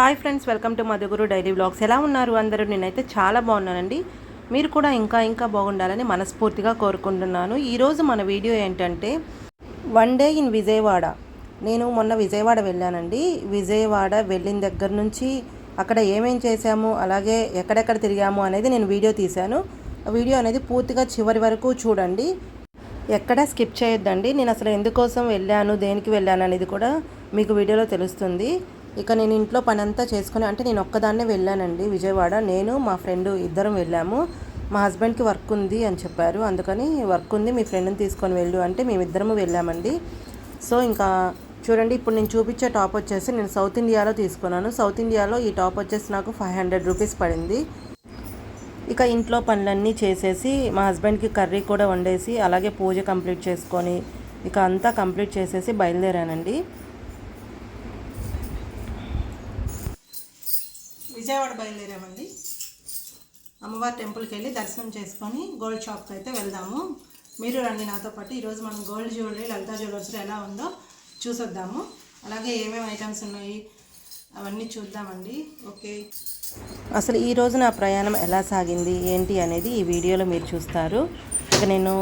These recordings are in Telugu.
Hi friends welcome to Madhuguru daily vlogs. ఎలా ఉన్నారు అందరూ? నేనైతే చాలా బాగున్నానండి. మీరు కూడా ఇంకా ఇంకా బాగుండాలని మనస్ఫూర్తిగా కోరుకుంటున్నాను. ఈరోజు మన వీడియో ఏంటంటే వన్ డే ఇన్ విజయవాడ. నేను మొన్న విజయవాడ వెళ్ళానండి. విజయవాడ వెళ్ళిన దగ్గర నుంచి అక్కడ ఏమేం చేశాము అలాగే ఎక్కడెక్కడ తిరిగాము అనేది నేను వీడియో తీశాను. ఆ వీడియో అనేది పూర్తిగా చివరి వరకు చూడండి. ఎక్కడా స్కిప్ చేయొద్దండి. నేను అసలు ఎందుకోసం వెళ్ళాను దేనికి వెళ్ళాను అనేది కూడా మీకు వీడియోలో తెలుస్తుంది. ఇక నేను ఇంట్లో పని అంతా చేసుకుని అంటే నేను ఒక్కదాన్నే వెళ్ళానండి విజయవాడ. నేను మా ఫ్రెండ్ ఇద్దరం వెళ్ళాము. మా హస్బెండ్కి వర్క్ ఉంది అని చెప్పారు. అందుకని వర్క్ ఉంది మీ ఫ్రెండ్ని తీసుకొని వెళ్ళు అంటే మేమిద్దరము వెళ్ళామండి. సో ఇంకా చూడండి ఇప్పుడు నేను చూపించే టాప్ వచ్చేసి నేను సౌత్ ఇండియాలో తీసుకున్నాను. సౌత్ ఇండియాలో ఈ టాప్ వచ్చేసి నాకు ఫైవ్ హండ్రెడ్ రూపీస్ పడింది. ఇక ఇంట్లో పనులన్నీ చేసేసి మా హస్బెండ్కి కర్రీ కూడా వండేసి అలాగే పూజ కంప్లీట్ చేసుకొని ఇక అంతా కంప్లీట్ చేసేసి బయలుదేరానండి. విజయవాడ బయలుదేరామండి. అమ్మవారి టెంపుల్కి వెళ్ళి దర్శనం చేసుకొని గోల్డ్ షాప్కి అయితే వెళ్దాము. మీరు రండి నాతో పాటు. ఈరోజు మనం గోల్డ్ జ్యువెలరీ లలితా జ్యువెలర్స్లో ఎలా ఉందో చూసొద్దాము. అలాగే ఏమేమి ఐటమ్స్ ఉన్నాయి అవన్నీ చూద్దామండి. ఓకే. అసలు ఈరోజు నా ప్రయాణం ఎలా సాగింది? ఏంటి అనేది ఈ వీడియోలో మీరు చూస్తారు. ఇక నేను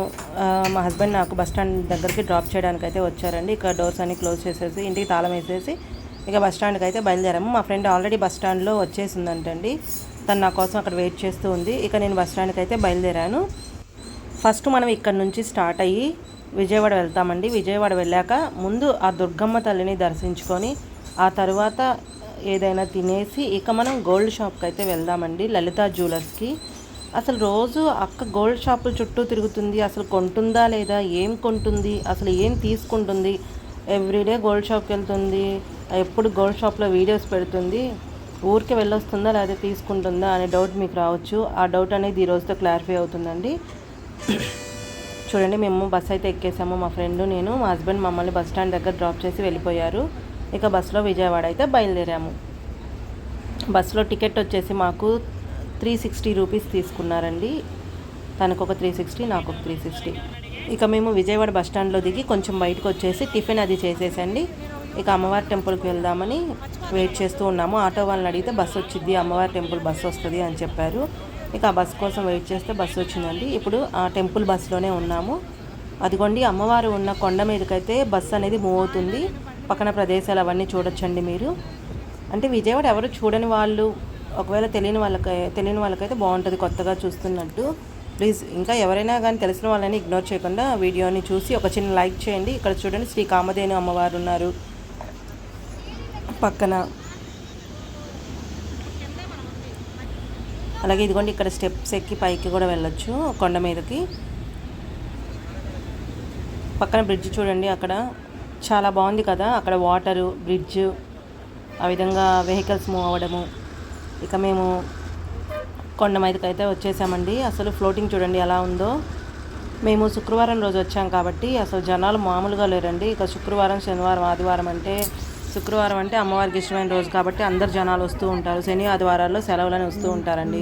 మా హస్బెండ్ నాకు బస్ స్టాండ్ దగ్గరికి డ్రాప్ చేయడానికి అయితే వచ్చారండి. ఇక డోర్స్ అన్ని క్లోజ్ చేసేసి ఇంటికి తాళం వేసేసి ఇక బస్ స్టాండ్కి అయితే బయలుదేరాము. మా ఫ్రెండ్ ఆల్రెడీ బస్ స్టాండ్లో వచ్చేసిందంటండి. తను నా కోసం అక్కడ వెయిట్ చేస్తూ ఉంది. ఇక నేను బస్ స్టాండ్కి అయితే బయలుదేరాను. ఫస్ట్ మనం ఇక్కడ నుంచి స్టార్ట్ అయ్యి విజయవాడ వెళ్తామండి. విజయవాడ వెళ్ళాక ముందు ఆ దుర్గమ్మ తల్లిని దర్శించుకొని ఆ తర్వాత ఏదైనా తినేసి ఇక మనం గోల్డ్ షాప్కి అయితే వెళ్దామండి. లలిత జ్యువెలర్స్కి. అసలు రోజు అక్క గోల్డ్ షాపుల చుట్టూ తిరుగుతుంది. అసలు కొంటుందా లేదా? ఏం కొంటుంది? అసలు ఏం తీసుకుంటుంది? ఎవ్రీడే గోల్డ్ షాప్కి వెళ్తుంది. ఎప్పుడు గోల్డ్ షాప్లో వీడియోస్ పెడుతుంది ఊరికి వెళ్ళొస్తుందా లేదా తీసుకుంటుందా అనే డౌట్ మీకు రావచ్చు. ఆ డౌట్ అనేది ఈ రోజుతో క్లారిఫై అవుతుందండి. చూడండి మేము బస్ అయితే ఎక్కేసాము మా ఫ్రెండ్ నేను మా హస్బెండ్ మమ్మల్ని బస్ స్టాండ్ దగ్గర డ్రాప్ చేసి వెళ్ళిపోయారు. ఇక బస్సులో విజయవాడ అయితే బయలుదేరాము. బస్సులో టికెట్ వచ్చేసి మాకు త్రీ సిక్స్టీ రూపీస్ తీసుకున్నారండి. తనకు ఒక త్రీ సిక్స్టీ నాకు ఒక త్రీ సిక్స్టీ. ఇక మేము విజయవాడ బస్ స్టాండ్లో దిగి కొంచెం బయటకు వచ్చేసి టిఫిన్ అది చేసేసండి. ఇక అమ్మవారి టెంపుల్కి వెళ్దామని వెయిట్ చేస్తూ ఉన్నాము. ఆటో వాళ్ళని అడిగితే బస్సు వచ్చింది అమ్మవారి టెంపుల్ బస్సు వస్తుంది అని చెప్పారు. ఇక ఆ బస్సు కోసం వెయిట్ చేస్తే బస్సు వచ్చిందండి. ఇప్పుడు ఆ టెంపుల్ బస్సులోనే ఉన్నాము. అదిగోండి అమ్మవారు ఉన్న కొండ మీదకైతే బస్సు అనేది మూవ్ అవుతుంది. పక్కన ప్రదేశాలు అవన్నీ చూడొచ్చండి మీరు. అంటే విజయవాడ ఎవరు చూడని వాళ్ళు ఒకవేళ తెలియని వాళ్ళకి తెలియని వాళ్ళకైతే బాగుంటుంది కొత్తగా చూస్తున్నట్టు. ప్లీజ్ ఇంకా ఎవరైనా కానీ తెలిసిన వాళ్ళని ఇగ్నోర్ చేయకుండా వీడియోని చూసి ఒక చిన్న లైక్ చేయండి. ఇక్కడ చూడండి శ్రీ కామధేను అమ్మవారు ఉన్నారు. పక్కన. అలాగే ఇదిగోండి ఇక్కడ స్టెప్స్ ఎక్కి పైకి కూడా వెళ్ళొచ్చు కొండ మీదకి. పక్కన బ్రిడ్జ్ చూడండి అక్కడ చాలా బాగుంది కదా. అక్కడ వాటరు బ్రిడ్జ్ ఆ విధంగా వెహికల్స్ మూవ్ అవ్వడము. ఇక మేము కొండ మీదకి అయితే వచ్చేసామండి. అసలు ఫ్లోటింగ్ చూడండి ఎలా ఉందో. మేము శుక్రవారం రోజు వచ్చాం కాబట్టి అసలు జనాలు మామూలుగా లేరండి. ఇక శుక్రవారం శనివారం ఆదివారం అంటే శుక్రవారం అంటే అమ్మవారికి ఇష్టమైన రోజు కాబట్టి అందరు జనాలు వస్తూ ఉంటారు. శని ఆదివారాల్లో సెలవులని వస్తూ ఉంటారండి.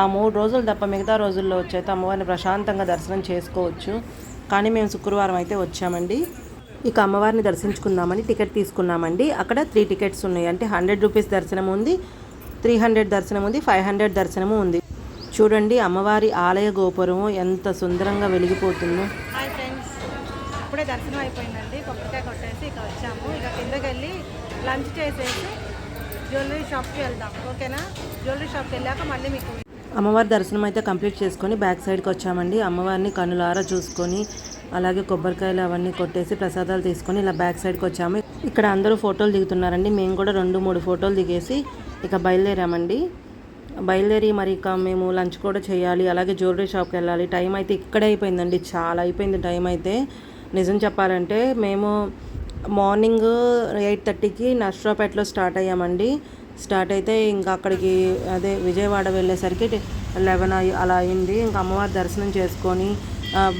ఆ మూడు రోజులు తప్ప మిగతా రోజుల్లో వచ్చైతే అమ్మవారిని ప్రశాంతంగా దర్శనం చేసుకోవచ్చు. కానీ మేము శుక్రవారం అయితే వచ్చామండి. ఇక అమ్మవారిని దర్శించుకుందామని టికెట్ తీసుకున్నామండి. అక్కడ త్రీ టికెట్స్ ఉన్నాయి. అంటే హండ్రెడ్ రూపీస్ దర్శనం ఉంది త్రీ హండ్రెడ్ దర్శనం ఉంది ఫైవ్ హండ్రెడ్ దర్శనము ఉంది. చూడండి అమ్మవారి ఆలయ గోపురము ఎంత సుందరంగా వెలిగిపోతుందో. అప్పుడే దర్శనం అయిపోయిందండి. కొబ్బరికాయ కొట్టేసి ఇక వచ్చాము. ఇక కిందకి వెళ్ళి లంచ్ చేసేసి జ్యువెలరీ షాప్కి వెళ్దాం. ఓకేనా? జ్యువెలరీ షాప్కి వెళ్ళాక మళ్ళీ మీకు అమ్మవారి దర్శనం అయితే కంప్లీట్ చేసుకొని బ్యాక్ సైడ్కి వచ్చామండి. అమ్మవారిని కనులారా చూసుకొని అలాగే కొబ్బరికాయలు అవన్నీ కొట్టేసి ప్రసాదాలు తీసుకొని ఇలా బ్యాక్ సైడ్కి వచ్చాము. ఇక్కడ అందరూ ఫోటోలు దిగుతున్నారండి. మేము కూడా రెండు మూడు ఫోటోలు దిగేసి ఇక బయలుదేరామండి. బయలుదేరి మరి ఇక మేము లంచ్ కూడా చేయాలి అలాగే జ్యువెలరీ షాప్కి వెళ్ళాలి. టైం అయితే ఇక్కడే అయిపోయిందండి. చాలా అయిపోయింది టైం అయితే. నిజం చెప్పాలంటే మేము మార్నింగ్ ఎయిట్ థర్టీకి నర్సరావుపేటలో స్టార్ట్ అయ్యామండి. స్టార్ట్ అయితే ఇంకా అక్కడికి అదే విజయవాడ వెళ్ళేసరికి లెవెన్ అలా అయింది. ఇంకా అమ్మవారి దర్శనం చేసుకొని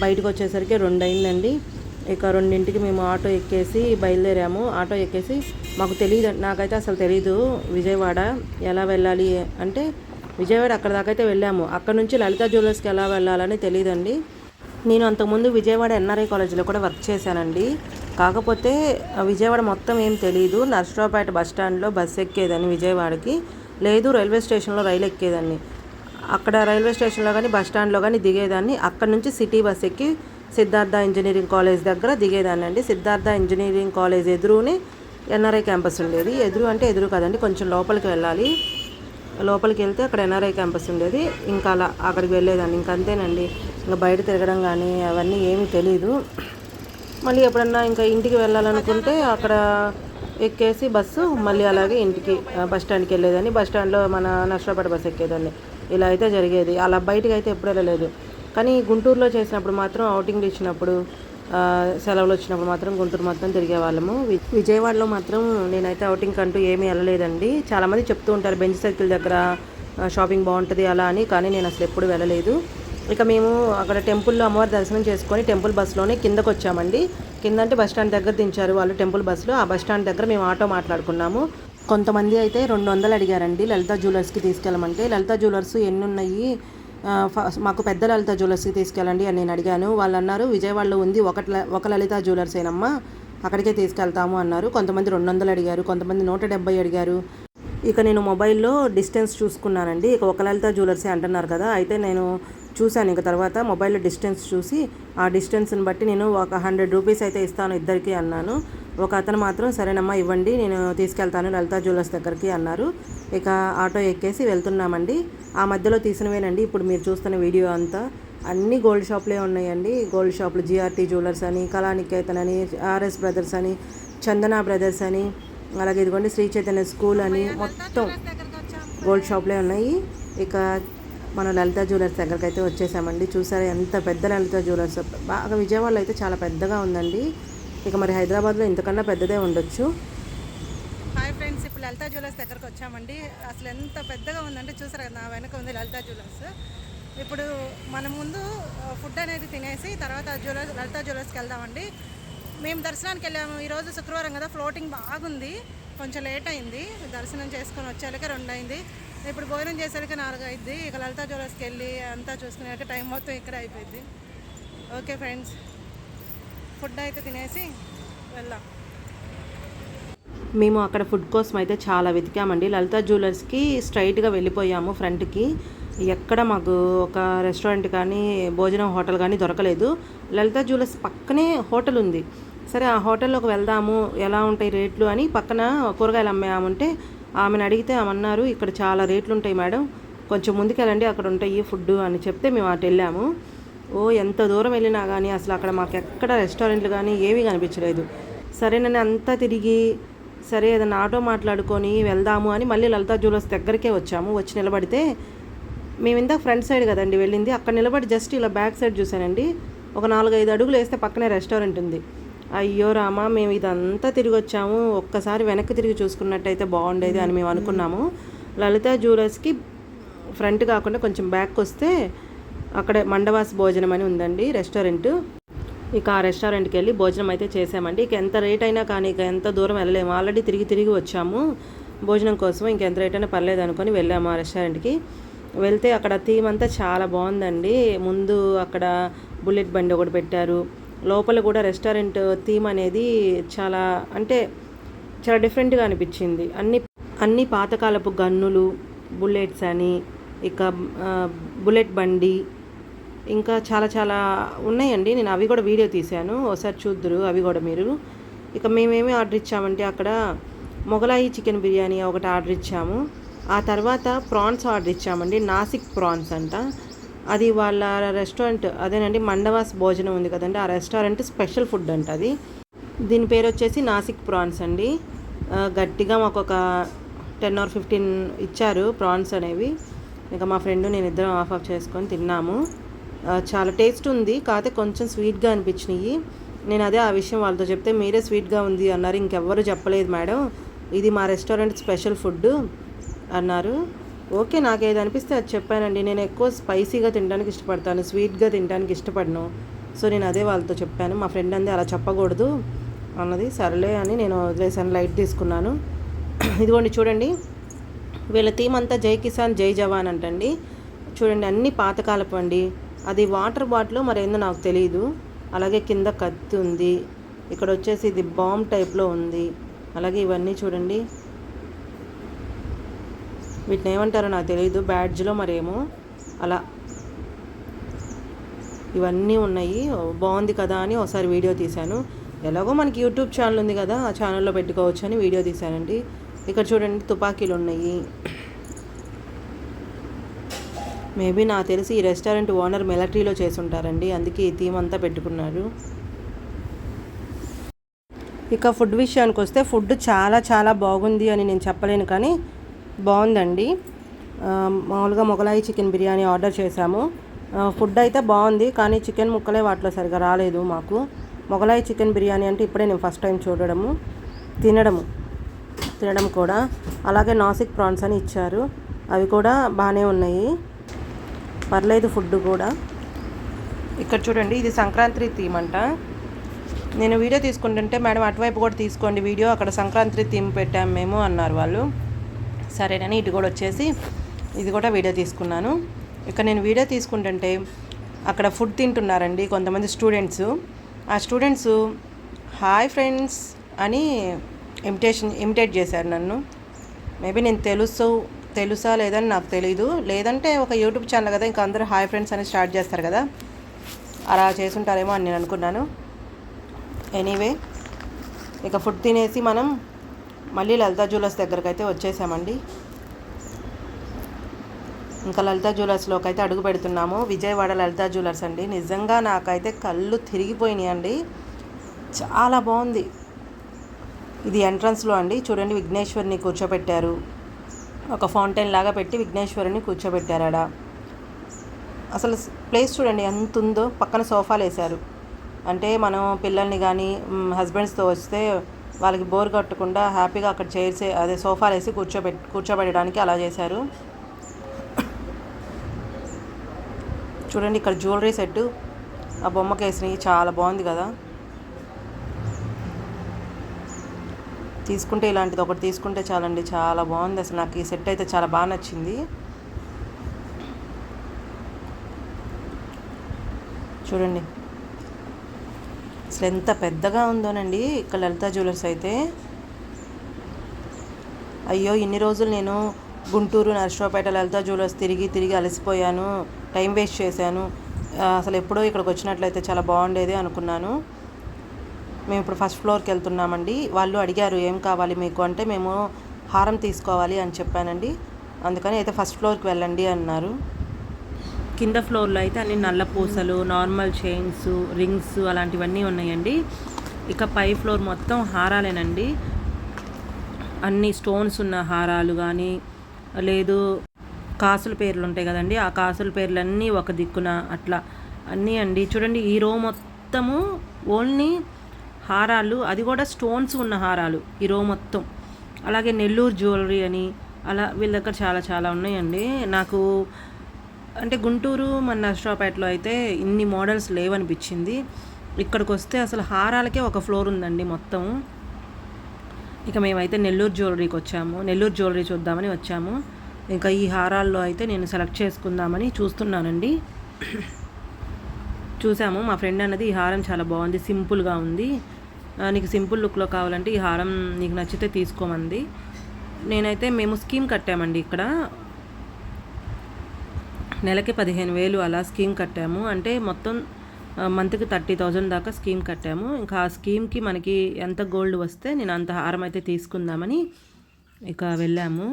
బయటకు వచ్చేసరికి రెండు అయిందండి. ఇక రెండింటికి మేము ఆటో ఎక్కేసి బయలుదేరాము. ఆటో ఎక్కేసి మాకు తెలియదు నాకైతే అసలు తెలీదు విజయవాడ ఎలా వెళ్ళాలి అంటే విజయవాడ అక్కడ దాకా అయితే వెళ్ళాము. అక్కడ నుంచి లలిత జ్యువెలర్స్కి ఎలా వెళ్ళాలని తెలియదండి నేను అంతకుముందు విజయవాడ ఎన్ఆర్ఐ కాలేజీలో కూడా వర్క్ చేశానండి. కాకపోతే విజయవాడ మొత్తం ఏం తెలియదు నర్సరావుపేట బస్ స్టాండ్లో బస్సు ఎక్కేదాన్ని విజయవాడకి. లేదు రైల్వే స్టేషన్లో రైలు ఎక్కేదాన్ని. అక్కడ రైల్వే స్టేషన్లో కానీ బస్ స్టాండ్లో కానీ దిగేదాన్ని. అక్కడ నుంచి సిటీ బస్ ఎక్కి సిద్ధార్థ ఇంజనీరింగ్ కాలేజ్ దగ్గర దిగేదాన్ని అండి సిద్ధార్థ ఇంజనీరింగ్ కాలేజ్ ఎదురునే ఎన్ఆర్ఐ క్యాంపస్ ఉండేది. ఎదురు అంటే ఎదురు కదండి కొంచెం లోపలికి వెళ్ళాలి. లోపలికి వెళ్తే అక్కడ ఎన్ఆర్ఐ క్యాంపస్ ఉండేది. ఇంకా అలా అక్కడికి వెళ్ళేదాన్ని. ఇంకా అంతేనండి ఇంకా బయట తిరగడం కానీ అవన్నీ ఏమీ తెలీదు. మళ్ళీ ఎప్పుడన్నా ఇంకా ఇంటికి వెళ్ళాలనుకుంటే అక్కడ ఎక్కేసి బస్సు మళ్ళీ అలాగే ఇంటికి బస్ స్టాండ్కి వెళ్ళేదని బస్ స్టాండ్లో మన నష్టపడి బస్సు ఎక్కేదాన్ని. ఇలా అయితే జరిగేది. అలా బయటకు అయితే ఎప్పుడు వెళ్ళలేదు. కానీ గుంటూరులో చేసినప్పుడు మాత్రం అవుటింగ్లు ఇచ్చినప్పుడు సెలవులు వచ్చినప్పుడు మాత్రం గుంటూరు మొత్తం తిరిగే వాళ్ళము వి- విజయవాడలో మాత్రం నేనైతే అవుటింగ్ అంటూ ఏమీ వెళ్ళలేదండి. చాలామంది చెప్తూ ఉంటారు బెంచ్ సర్కిల్ దగ్గర షాపింగ్ బాగుంటుంది అలా అని. కానీ నేను అసలు ఎప్పుడు వెళ్ళలేదు. ఇక మేము అక్కడ టెంపుల్లో అమ్మవారి దర్శనం చేసుకొని టెంపుల్ బస్సులోనే కిందకు వచ్చామండి కింద అంటే బస్ స్టాండ్ దగ్గర దించారు వాళ్ళు టెంపుల్ బస్సులో. ఆ బస్ స్టాండ్ దగ్గర మేము ఆటో మాట్లాడుకున్నాము. కొంతమంది అయితే రెండు వందలు అడిగారండి లలిత జ్యువెలర్స్కి తీసుకెళ్ళమంటే. లలిత జ్యువెలర్స్ ఎన్ని ఉన్నాయి మాకు పెద్ద లలిత జ్యువెలర్స్కి తీసుకెళ్ళండి అని నేను అడిగాను. వాళ్ళు అన్నారు విజయవాడలో ఉంది ఒకటి ఒక లలిత జ్యువెలర్సేనమ్మా అక్కడికే తీసుకెళ్తాము అన్నారు. కొంతమంది రెండు వందలు అడిగారు కొంతమంది నూట డెబ్బై అడిగారు. ఇక నేను మొబైల్లో డిస్టెన్స్ చూసుకున్నానండి. ఇక ఒక లలిత జ్యువెలర్సే అంటున్నారు కదా. అయితే నేను చూశాను. ఇక తర్వాత మొబైల్లో డిస్టెన్స్ చూసి ఆ డిస్టెన్స్ని బట్టి నేను ఒక హండ్రెడ్ రూపీస్ అయితే ఇస్తాను ఇద్దరికి అన్నాను. ఒక అతను మాత్రం సరేనమ్మా ఇవ్వండి నేను తీసుకెళ్తాను లలిత జ్యువెలర్స్ దగ్గరికి అన్నారు. ఇక ఆటో ఎక్కేసి వెళ్తున్నామండి. ఆ మధ్యలో తీసినవేనండి ఇప్పుడు మీరు చూస్తున్న వీడియో అంతా. అన్ని గోల్డ్ షాప్లే ఉన్నాయండి. గోల్డ్ షాపులు జిఆర్టీ జ్యువెలర్స్ అని కళానికేతన్ అని ఆర్ఎస్ బ్రదర్స్ అని చందన బ్రదర్స్ అని అలాగే ఇదిగోండి శ్రీ చైతన్య స్కూల్ అని మొత్తం గోల్డ్ షాప్లే ఉన్నాయి. ఇక మనం లలిత జ్యువెలర్స్ దగ్గరికి అయితే వచ్చేసామండి. చూసారా ఎంత పెద్ద లలిత జ్యువెలర్స్. బాగా విజయవాడలో అయితే చాలా పెద్దగా ఉందండి. ఇక మరి హైదరాబాద్లో ఇంతకన్నా పెద్దదే ఉండొచ్చు. హాయ్ ఫ్రెండ్స్ ఇప్పుడు లలిత జ్యువెలర్స్ దగ్గరకు వచ్చామండి. అసలు ఎంత పెద్దగా ఉందంటే చూసారు కదా నా వెనక ఉంది లలిత జ్యువెలర్స్. ఇప్పుడు మన ముందు ఫుడ్ అనేది తినేసి తర్వాత జ్యువెలర్స్ లలిత జ్యువెలర్స్కి వెళ్దామండి. మేము దర్శనానికి వెళ్ళాము. ఈరోజు శుక్రవారం కదా ఫ్లోటింగ్ బాగుంది. కొంచెం లేట్ అయింది. దర్శనం చేసుకొని వచ్చేలాగా రెండు అయింది ఇప్పుడు భోజనం చేసరికి నాలుగు అయింది ఇక లలిత జ్యువెలర్స్కి వెళ్ళి అంతా చూసుకునేక టైం మొత్తం ఇక్కడ అయిపోయింది ఓకే ఫ్రెండ్స్. ఫుడ్ అయితే తినేసి వెళ్దాం. మేము అక్కడ ఫుడ్ కోసం అయితే చాలా వెతికామండి. లలిత జ్యువెలర్స్కి స్ట్రైట్గా వెళ్ళిపోయాము ఫ్రంట్కి. ఎక్కడ మాకు ఒక రెస్టారెంట్ కానీ భోజనం హోటల్ కానీ దొరకలేదు. లలిత జ్యువెలర్స్ పక్కనే హోటల్ ఉంది. సరే ఆ హోటల్లోకి వెళ్దాము. ఎలా ఉంటాయి రేట్లు అని పక్కన కూరగాయలు అమ్మే ఉంటే ఆమెను అడిగితే ఆమె అన్నారు ఇక్కడ చాలా రేట్లు ఉంటాయి మేడం కొంచెం ముందుకెళ్ళండి అక్కడ ఉంటాయి ఫుడ్ అని చెప్తే మేము అటు వెళ్ళాము. ఓ ఎంత దూరం వెళ్ళినా కానీ అసలు అక్కడ మాకు ఎక్కడ రెస్టారెంట్లు కానీ ఏమీ కనిపించలేదు. సరే నేను అంతా తిరిగి సరే ఏదైనా ఆటో మాట్లాడుకొని వెళ్దాము అని మళ్ళీ లలితా జ్యువెలర్స్ దగ్గరికే వచ్చాము. వచ్చి నిలబడితే మేము ఇందాక ఫ్రంట్ సైడ్ కదండి వెళ్ళింది అక్కడ నిలబడి జస్ట్ ఇలా బ్యాక్ సైడ్ చూశానండి. ఒక నాలుగైదు అడుగులు వేస్తే పక్కనే రెస్టారెంట్ ఉంది. అయ్యో రామా మేము ఇదంతా తిరిగి వచ్చాము ఒక్కసారి వెనక్కి తిరిగి చూసుకున్నట్టయితే బాగుండేది అని మేము అనుకున్నాము. లలిత జ్యువెలర్స్కి ఫ్రంట్ కాకుండా కొంచెం బ్యాక్ వస్తే అక్కడ మండవాస్ భోజనం అని ఉందండి రెస్టారెంట్. ఇక ఆ రెస్టారెంట్కి వెళ్ళి భోజనం అయితే చేసామండి. ఇక ఎంత రేట్ అయినా కానీ ఇక ఎంత దూరం వెళ్ళలేము. ఆల్రెడీ తిరిగి తిరిగి వచ్చాము. భోజనం కోసం ఇంకెంత రేట్ అయినా పర్లేదు అనుకొని వెళ్ళాము ఆ రెస్టారెంట్కి. వెళ్తే అక్కడ థీమ్ అంతా చాలా బాగుందండి. ముందు అక్కడ బుల్లెట్ బండి ఒకటి పెట్టారు. లోపల కూడా రెస్టారెంట్ థీమ్ అనేది చాలా అంటే చాలా డిఫరెంట్గా అనిపించింది. అన్ని అన్ని పాతకాలపు గన్నులు బుల్లెట్స్ అని ఇక బుల్లెట్ బండి ఇంకా చాలా చాలా ఉన్నాయండి. నేను అవి కూడా వీడియో తీశాను. ఒకసారి చూద్దరు అవి కూడా మీరు. ఇక మేమేమి ఆర్డర్ ఇచ్చామంటే అక్కడ మొగలాయి చికెన్ బిర్యానీ ఒకటి ఆర్డర్ ఇచ్చాము. ఆ తర్వాత ప్రాన్స్ ఆర్డర్ ఇచ్చామండి. నాసిక్ ప్రాన్స్ అంట. అది వాళ్ళ రెస్టారెంట్ అదేనండి మండవాస్ భోజనం ఉంది కదండి ఆ రెస్టారెంట్ స్పెషల్ ఫుడ్ అంట అది. దీని పేరు వచ్చేసి నాసిక్ ప్రాన్స్ అండి. గట్టిగా మాకు ఒక టెన్ ఆర్ ఫిఫ్టీన్ ఇచ్చారు ప్రాన్స్ అనేవి. ఇంకా మా ఫ్రెండ్ నేను ఇద్దరం ఆఫ్ ఆఫ్ చేసుకొని తిన్నాము. చాలా టేస్ట్ ఉంది కాకపోతే కొంచెం స్వీట్గా అనిపించినాయి. నేను అదే ఆ విషయం వాళ్ళతో చెప్తే మీరే స్వీట్గా ఉంది అన్నారు. ఇంకెవ్వరు చెప్పలేదు మేడం. ఇది మా రెస్టారెంట్ స్పెషల్ ఫుడ్ అన్నారు. ఓకే నాకు ఏది అనిపిస్తే అది చెప్పానండి. నేను ఎక్కువ స్పైసీగా తినడానికి ఇష్టపడతాను స్వీట్గా తినడానికి ఇష్టపడను. సో నేను అదే వాళ్ళతో చెప్పాను. మా ఫ్రెండ్ అంది అలా చెప్పకూడదు అన్నది. సరేలే అని నేను వదిలేసాను లైట్ తీసుకున్నాను. ఇదిగోండి చూడండి. వీళ్ళ థీమ్ అంతా జై కిసాన్ జై జవాన్ అంటండి. చూడండి అన్ని పాతకాలపు అండి. అది వాటర్ బాటిల్ మరేందో నాకు తెలియదు అలాగే కింద కత్తి ఉంది. ఇక్కడ వచ్చేసి ఇది బాంబ్ టైప్లో ఉంది. అలాగే ఇవన్నీ చూడండి. వీటిని ఏమంటారో నాకు తెలియదు బ్యాడ్జ్లో మరేమో. అలా. ఇవన్నీ ఉన్నాయి. బాగుంది కదా అని ఒకసారి వీడియో తీశాను. ఎలాగో మనకి యూట్యూబ్ ఛానల్ ఉంది కదా ఆ ఛానల్లో పెట్టుకోవచ్చు అని వీడియో తీశానండి. ఇక్కడ చూడండి తుపాకీలు ఉన్నాయి. మేబీ నాకు తెలిసి ఈ రెస్టారెంట్ ఓనర్ మిలిటరీలో చేసి ఉంటారండి అందుకే ఈ థీమ్ అంతా పెట్టుకున్నారు. ఇక ఫుడ్ విషయానికి వస్తే ఫుడ్ చాలా చాలా బాగుంది అని నేను చెప్పలేను కానీ బాగుందండి. మామూలుగా మొగలాయి చికెన్ బిర్యానీ ఆర్డర్ చేశాము. ఫుడ్ అయితే బాగుంది కానీ చికెన్ ముక్కలే వాటిలో సరిగా రాలేదు మాకు. మొగలాయి చికెన్ బిర్యానీ అంటే ఇప్పుడే నేను ఫస్ట్ టైం చూడడము తినడము తినడం కూడా. అలాగే నాసిక్ ప్రాన్స్ అని ఇచ్చారు. అవి కూడా బాగానే ఉన్నాయి. పర్లేదు ఫుడ్ కూడా. ఇక్కడ చూడండి ఇది సంక్రాంతి థీమ్ అంట. నేను వీడియో తీసుకుంటుంటే మేడం అటువైపు కూడా తీసుకోండి వీడియో అక్కడ సంక్రాంతి థీమ్ పెట్టాము మేము అన్నారు వాళ్ళు. సరేనని ఇటు కూడా వచ్చేసి ఇది కూడా వీడియో తీసుకున్నాను. ఇక్కడ నేను వీడియో తీసుకుంటుంటే అక్కడ ఫుడ్ తింటున్నారండి కొంతమంది స్టూడెంట్స్. ఆ స్టూడెంట్స్ హాయ్ ఫ్రెండ్స్ అని ఇమిటేషన్ ఇమిటేట్ చేశారు నన్ను. మేబీ నేను తెలుసు తెలుసా లేదని నాకు తెలీదు. లేదంటే ఒక యూట్యూబ్ ఛానల్ కదా ఇంకా అందరూ హాయ్ ఫ్రెండ్స్ అని స్టార్ట్ చేస్తారు కదా. అలా చేసుంటారేమో అని నేను అనుకున్నాను. ఎనీవే ఇక ఫుడ్ తినేసి మనం మళ్ళీ లలిత జ్యువెలర్స్ దగ్గరకు అయితే వచ్చేసామండి. ఇంకా లలిత జ్యువెలర్స్లోకి అయితే అడుగు పెడుతున్నాము. విజయవాడ లలిత జ్యువెలర్స్ అండి. నిజంగా నాకైతే కళ్ళు తిరిగిపోయినాయి అండి. చాలా బాగుంది. ఇది ఎంట్రన్స్లో అండి. చూడండి విఘ్నేశ్వరిని కూర్చోబెట్టారు ఒక ఫౌంటైన్ లాగా పెట్టి విఘ్నేశ్వరిని కూర్చోబెట్టారు ఆడ. అసలు ప్లేస్ చూడండి ఎంత ఉందో పక్కన సోఫాలు వేశారు అంటే మనం పిల్లల్ని కానీ హస్బెండ్స్తో వస్తే వాళ్ళకి బోర్ కట్టకుండా హ్యాపీగా అక్కడ చైర్స్ అదే సోఫాలు వేసి కూర్చోబెట్ కూర్చోబెట్టడానికి అలా చేశారు. చూడండి ఇక్కడ జ్యువెలరీ సెట్ ఆ బొమ్మకి వేసినవి చాలా బాగుంది కదా. తీసుకుంటే ఇలాంటిది ఒకటి తీసుకుంటే చాలండి చాలా బాగుంది. అసలు నాకు ఈ సెట్ అయితే చాలా బాగా నచ్చింది. చూడండి. అసలు ఎంత పెద్దగా ఉందోనండి ఇక్కడ లలితా జ్యువెలర్స్ అయితే. అయ్యో ఇన్ని రోజులు నేను గుంటూరు నర్సరావుపేట లలితా జ్యువెలర్స్ తిరిగి తిరిగి అలసిపోయాను. టైం వేస్ట్ చేశాను. అసలు ఎప్పుడో ఇక్కడికి వచ్చినట్లయితే చాలా బాగుండేది అనుకున్నాను. మేము ఇప్పుడు ఫస్ట్ ఫ్లోర్కి వెళ్తున్నామండి. వాళ్ళు అడిగారు ఏం కావాలి మీకు? అంటే మేము హారం తీసుకోవాలి అని చెప్పానండి. అందుకని అయితే ఫస్ట్ ఫ్లోర్కి వెళ్ళండి అన్నారు. కింద ఫ్లోర్లో అయితే అన్ని నల్ల పూసలు నార్మల్ చైన్స్ రింగ్స్ అలాంటివన్నీ ఉన్నాయండి. ఇక పై ఫ్లోర్ మొత్తం హారాలేనండి. అన్ని స్టోన్స్ ఉన్న హారాలు కానీ లేదు కాసుల పేర్లు ఉంటాయి కదండి ఆ కాసుల పేర్లన్నీ ఒక దిక్కున అట్లా అన్నీ అండి. చూడండి ఈ రో మొత్తము ఓన్లీ హారాలు అది కూడా స్టోన్స్ ఉన్న హారాలు ఈ రో మొత్తం. అలాగే నెల్లూరు జ్యువెలరీ అని అలా వీళ్ళ దగ్గర చాలా చాలా ఉన్నాయండి. నాకు అంటే గుంటూరు మన నష్టపేటలో అయితే ఇన్ని మోడల్స్ లేవనిపించింది. ఇక్కడికి వస్తే అసలు హారాలకే ఒక ఫ్లోర్ ఉందండి మొత్తం. ఇక మేమైతే నెల్లూరు జ్యువెలరీకి వచ్చాము. నెల్లూరు జ్యువెలరీ చూద్దామని వచ్చాము. ఇంకా ఈ హారాల్లో అయితే నేను సెలెక్ట్ చేసుకుందామని చూస్తున్నానండి. చూసాము మా ఫ్రెండ్ అన్నది ఈ హారం చాలా బాగుంది సింపుల్గా ఉంది. నీకు సింపుల్ లుక్లో కావాలంటే ఈ హారం నీకు నచ్చితే తీసుకోమంది. నేనైతే మేము స్కీమ్ కట్టామండి ఇక్కడ. నెలకి పదిహేను వేలు అలా స్కీమ్ కట్టాము. అంటే మొత్తం మంత్కి థర్టీ థౌజండ్ దాకా స్కీమ్ కట్టాము. ఇంకా ఆ స్కీమ్కి మనకి ఎంత గోల్డ్ వస్తే నేను అంత హారం అయితే తీసుకుందామని ఇక వెళ్ళాము.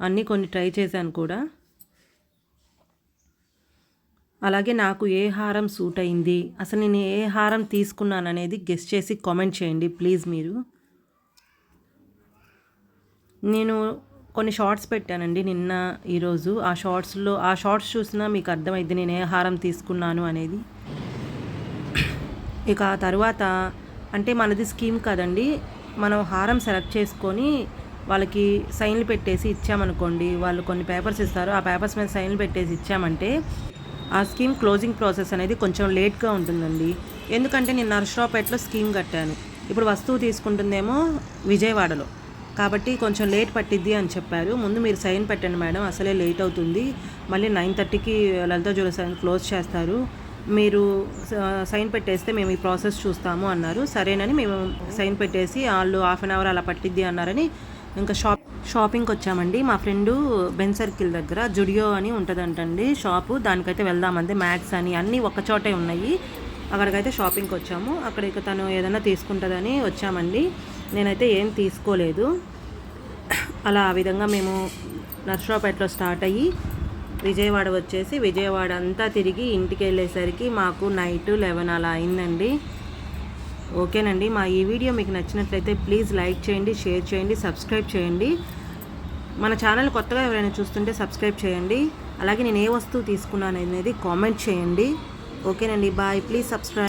అన్నీ కొన్ని ట్రై చేశాను కూడా. అలాగే నాకు ఏ హారం సూట్ అయింది అసలు నేను ఏ హారం తీసుకున్నాను అనేది గెస్ట్ చేసి కామెంట్ చేయండి ప్లీజ్ మీరు. నేను కొన్ని షార్ట్స్ పెట్టానండి నిన్న ఈరోజు. ఆ షార్ట్స్లో ఆ షార్ట్స్ చూసినా మీకు అర్థమైంది నేను ఏ హారం తీసుకున్నాను అనేది. ఇక ఆ తర్వాత అంటే మనది స్కీమ్ కదండి. మనం హారం సెలెక్ట్ చేసుకొని వాళ్ళకి సైన్లు పెట్టేసి ఇచ్చామనుకోండి వాళ్ళు కొన్ని పేపర్స్ ఇస్తారు. ఆ పేపర్స్ మీద సైన్లు పెట్టేసి ఇచ్చామంటే ఆ స్కీమ్ క్లోజింగ్ ప్రాసెస్ అనేది కొంచెం లేట్గా ఉంటుందండి. ఎందుకంటే నేను నర్సరావుపేటలో స్కీమ్ కట్టాను. ఇప్పుడు వస్తువు తీసుకుంటుందేమో విజయవాడలో. కాబట్టి కొంచెం లేట్ పట్టిద్ది అని చెప్పారు. ముందు మీరు సైన్ పెట్టండి మేడం అసలే లేట్ అవుతుంది. మళ్ళీ నైన్ థర్టీకి లలిత జ్యువెలర్స్ అని క్లోజ్ చేస్తారు. మీరు సైన్ పెట్టేస్తే మేము ఈ ప్రాసెస్ చూస్తాము అన్నారు. సరేనని మేము సైన్ పెట్టేసి వాళ్ళు హాఫ్ అన్ అవర్ అలా పట్టిద్ది అన్నారని ఇంకా షాప్ షాపింగ్కి వచ్చామండి. మా ఫ్రెండు బెన్ సర్కిల్ దగ్గర జుడియో అని ఉంటుందంటండి షాపు. దానికైతే వెళ్దామంది మ్యాట్స్ అని అన్నీ ఒక చోటే ఉన్నాయి. అక్కడికైతే షాపింగ్కి వచ్చాము. అక్కడ ఇక తను ఏదైనా తీసుకుంటుందని వచ్చామండి. నేనైతే ఏం తీసుకోలేదు. అలా ఆ విధంగా మేము నర్సరావుపేటలో స్టార్ట్ అయ్యి విజయవాడ వచ్చేసి విజయవాడ అంతా తిరిగి ఇంటికి వెళ్ళేసరికి మాకు నైట్ లెవెన్ అలా అయిందండి. ఓకేనండి మా ఈ వీడియో మీకు నచ్చినట్లయితే ప్లీజ్ లైక్ చేయండి షేర్ చేయండి సబ్స్క్రైబ్ చేయండి. మన ఛానల్ కొత్తగా ఎవరైనా చూస్తుంటే సబ్స్క్రైబ్ చేయండి. అలాగే నేను ఏ వస్తువు తీసుకున్నాను అనేది కామెంట్ చేయండి. ఓకేనండి బాయ్. Please subscribe.